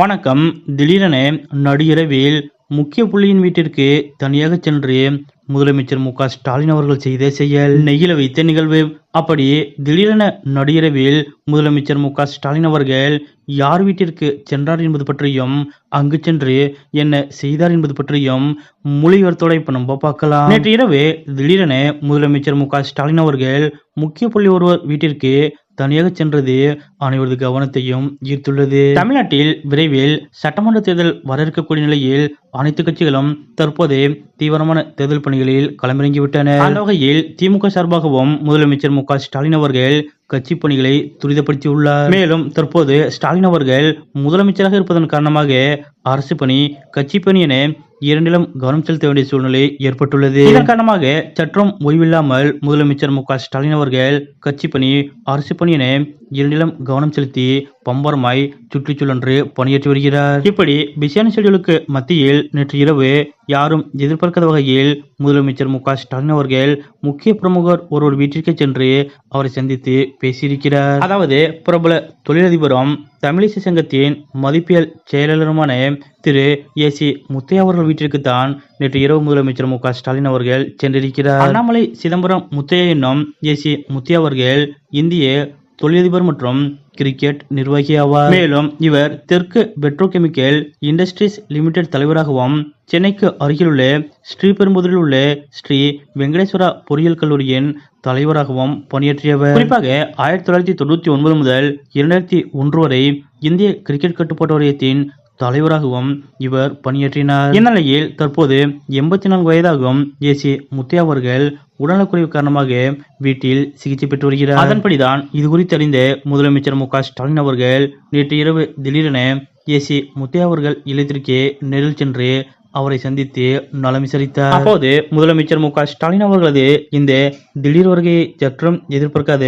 வணக்கம். திடீரென நடுஇரவில் முக்கிய புள்ளியின் வீட்டிற்கு தனியாக சென்று முதலமைச்சர் மு ஸ்டாலின் அவர்கள் செய்த செயல். நெய்யில வைத்த நிகழ்வு. அப்படி திடீரென நடுஇரவில் முதலமைச்சர் மு ஸ்டாலின் அவர்கள் யார் வீட்டிற்கு சென்றார் என்பது பற்றியும் அங்கு சென்று என்ன செய்தார் என்பது பற்றியும் மொழிவர்த்தோட இப்ப நம்ம பார்க்கலாம். நேற்று இரவு திடீரென முதலமைச்சர் மு ஸ்டாலின் அவர்கள் முக்கிய புள்ளி ஒருவர் வீட்டிற்கு தனியாக சென்றது அனைவரது கவனத்தையும் ஈர்த்துள்ளது. தமிழ்நாட்டில் விரைவில் சட்டமன்ற தேர்தல் வர இருக்கக்கூடிய நிலையில் அனைத்து கட்சிகளும் தற்போது தீவிரமான தேர்தல் பணிகளில் களமிறங்கிவிட்டன. அந்த வகையில் திமுக சார்பாகவும் முதலமைச்சர் மு ஸ்டாலின் அவர்கள் கட்சி பணிகளை துரிதப்படுத்தியுள்ளார். மேலும் தற்போது ஸ்டாலின் அவர்கள் முதலமைச்சராக இருப்பதன் காரணமாக அரசு பணி கட்சி பணி என இரண்டிலும் கவனம் செலுத்த வேண்டிய சூழ்நிலை ஏற்பட்டுள்ளது. இதன் காரணமாக சற்றும் ஓய்வில்லாமல் முதலமைச்சர் மு ஸ்டாலின் அவர்கள் கட்சி பணி அரசு பணி என இரண்டிலும் கவனம் செலுத்தி பம்பரமாய் சுற்றி சுழன்று பணியாற்றி வருகிறார். இப்படி பிஸியான ஷெடியூலுக்கு மத்தியில் நேற்று இரவு யாரும் எதிர்பார்க்காத வகையில் முதலமைச்சர் மு ஸ்டாலின் அவர்கள் முக்கிய பிரமுகர் ஒருவர் வீட்டிற்கு சென்று அவரை சந்தித்து பேசியிருக்கிறார். அதாவது பிரபல தொழிலதிபரும் தமிழிசை சங்கத்தின் மதிப்பியல் செயலாளருமான திரு ஏ சி முத்தையா அவர்கள் வீட்டிற்கு தான் நேற்று இரவு முதலமைச்சர் மு க ஸ்டாலின் அவர்கள் சென்றிருக்கிறார். அண்ணாமலை சிதம்பரம் முத்தையா என்னும் ஏ சி முத்தையா அவர்கள் இந்திய தொழிலதிபர் மற்றும் கிரிக்கெட் நிர்வாகி ஆவார். மேலும் இவர் தெற்கு பெட்ரோகெமிக்கல் இண்டஸ்ட்ரீஸ் லிமிடெட் தலைவராகவும் சென்னைக்கு அருகிலுள்ள ஸ்ரீபெரும்புதூரில் உள்ள ஸ்ரீ வெங்கடேஸ்வரா பொறியியல் கல்லூரியின் தலைவராகவும் பணியாற்றியவர். குறிப்பாக ஆயிரத்தி தொள்ளாயிரத்தி தொண்ணூத்தி ஒன்பது முதல் இரண்டாயிரத்தி ஒன்று வரை இந்திய கிரிக்கெட் கட்டுப்பாட்டு வாரியத்தின் தலைவராகவும் இவர் பணியாற்றினார். இந்நிலையில் தற்போது எண்பத்தி நான்கு வயதாகும் ஏசி முத்தையா அவர்கள் உடல்நலக்குறைவு காரணமாக வீட்டில் சிகிச்சை பெற்று வருகிறார். அதன்படிதான் இது குறித்து அறிந்த முதலமைச்சர் மு ஸ்டாலின் அவர்கள் நேற்று இரவு திடீரென ஏசி முத்தையா அவர்கள் இல்லத்திற்கே நேரில் சென்று அவரை சந்தித்து நலம் விசாரித்தார். அப்போது முதலமைச்சர் மு ஸ்டாலின் அவர்களது இந்த திடீர் வருகையை சற்றும் எதிர்பார்க்காத.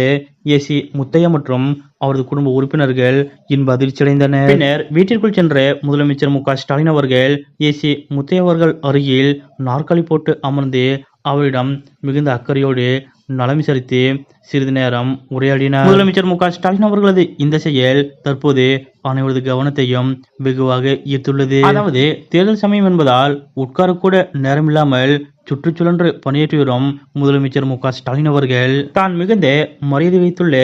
ஏசி முத்தையா மற்றும் அவரது குடும்ப உறுப்பினர்கள் இன்ப அதிர்ச்சியடைந்தனர். பின்னர் வீட்டிற்குள் சென்ற முதலமைச்சர் மு ஸ்டாலின் அவர்கள் ஏசி முத்தையா அவர்கள் அருகில் நாற்காலி போட்டு அமர்ந்து அவரிடம் மிகுந்த அக்கறையோடு நலம் விசாரித்து சிறிது நேரம் உரையாடினார். முதலமைச்சர் மு க ஸ்டாலின் அவர்களது இந்த செயல் தற்போது அனைவரது கவனத்தையும் வெகுவாக ஈர்த்துள்ளது. அதாவது தேர்தல் சமயம் என்பதால் உட்காரக்கூட நேரமில்லாமல் சுற்றுச்சூழன்று பணியாற்றி வரும் முதலமைச்சர் மு க ஸ்டாலின் அவர்கள் தான் மிகுந்த மரியாதை வைத்துள்ள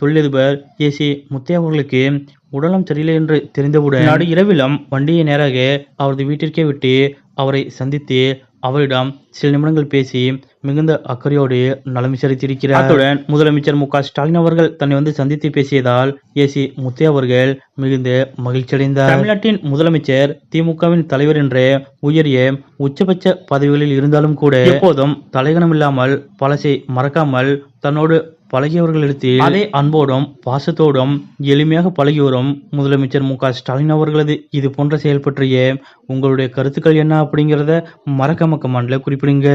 தொழிலதிபர் ஏ சி முத்தையா அவர்களுக்கு உடலம் சரியில்லை என்று தெரிந்தவுடன் நாடு இரவிலும் வண்டியை நேராக அவரது வீட்டிற்கே விட்டு அவரை சந்தித்து அவரிடம் சில நிமிடங்கள் பேசி மிகுந்த அக்கறையோடு நலம் விசாரித்திருக்கிறார். அத்துடன் முதலமைச்சர் மு ஸ்டாலின் அவர்கள் தன்னை வந்து சந்தித்து பேசியதால் ஏசி முத்தையா அவர்கள் மிகுந்த மகிழ்ச்சியடைந்தார். தமிழ்நாட்டின் முதலமைச்சர் திமுகவின் தலைவர் என்ற உயரிய உச்சபட்ச பதவிகளில் இருந்தாலும் கூட எப்போதும் தலைகணம் இல்லாமல் பழசை மறக்காமல் தன்னோடு பழகியவர்களிடத்தில் அதே அன்போடும் பாசத்தோடும் எளிமையாக பழகி வரும் முதலமைச்சர் மு ஸ்டாலின் அவர்களது இது போன்ற செயல் பற்றிய உங்களுடைய கருத்துக்கள் என்ன அப்படிங்கிறத மறக்காம கமெண்ட்ல குறிப்பிடுங்க.